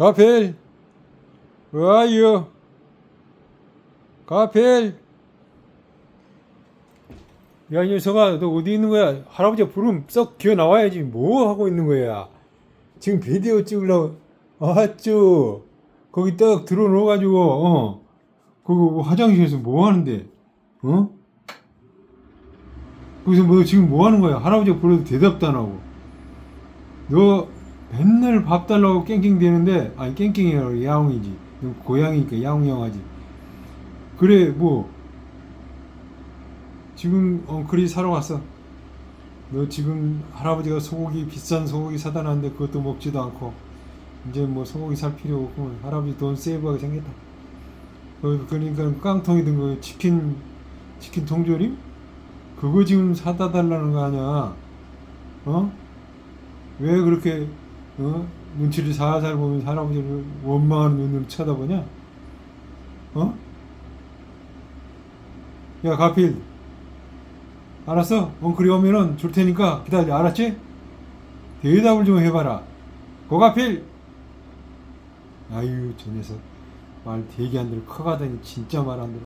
가필, where are you? 가필. 야, 이 녀석아, 너 어디 있는 거야? 할아버지가 부르면 썩 기어 나와야지. 뭐 하고 있는 거야? 지금 비디오 찍으려고, 아쭈. 거기 딱 들어놓아가지고, 어. 거기 화장실에서 뭐 하는데? 어? 거기서 뭐 지금 뭐 하는 거야? 할아버지가 불러도 대답도 안 하고. 너 맨날 밥 달라고 깽깽대는데 아니 깽깽이 아니라 야옹이지. 너 고양이니까 야옹야옹하지. 그래 뭐. 지금 엉클이 사러 갔어. 너 지금 할아버지가 소고기 비싼 소고기 사다 놨는데 그것도 먹지도 않고 이제 뭐 소고기 살 필요 없고 할아버지 돈 세이브하게 생겼다. 그- 그러니까 깡통이 든 거 치킨 치킨 통조림? 그거 지금 사다 달라는 거 아니야. 어? 왜 그렇게 어? 눈치를 살살 보면 할아버지를 원망하는 눈으로 쳐다보냐? 어? 야 가필 알았어? 엉클이 오면은 줄 테니까 기다려 알았지? 대답을 좀 해봐라 고가필 아유 저 녀석 말 되게 안 들어 커가더니 진짜 말 안 들어